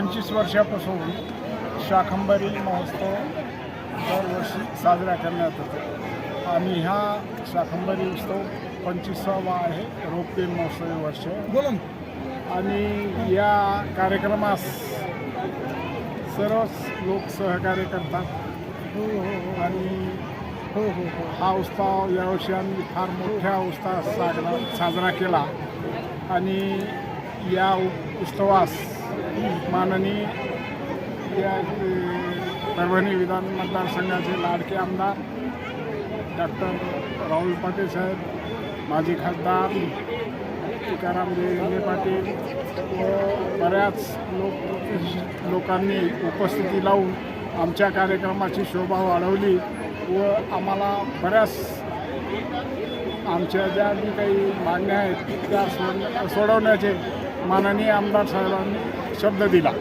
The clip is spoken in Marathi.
पंचवीस वर्षापासून शाकंभरी महोत्सव दरवर्षी साजरा करण्यात येतो. आणि हा शाकंभरी उत्सव पंचवीसावा आहे रोपे महोत्सवी वर्ष. बोला आणि या कार्यक्रमास सर्वच लोक सहकार्य करतात. हो हो हो. आणि हो हो हो. हा उत्सव यावर्षी आम्ही फार मोठ्या उत्साहात साजरा साजरा केला. आणि या उत्सवास माननीय या परभणी विधान मतदारसंघाचे लाडके आमदार डॉक्टर राहुल पाटील साहेब माजी खासदार तुकाराम देवे पाटील व बऱ्याच लोक लोकांनी उपस्थिती लावून आमच्या कार्यक्रमाची शोभा वाढवली व आम्हाला बऱ्याच आमच्या ज्या काही मागण्या आहेत त्या सोड सोडवण्याचे माननीय आमदार साहेबांनी शब्द दिला.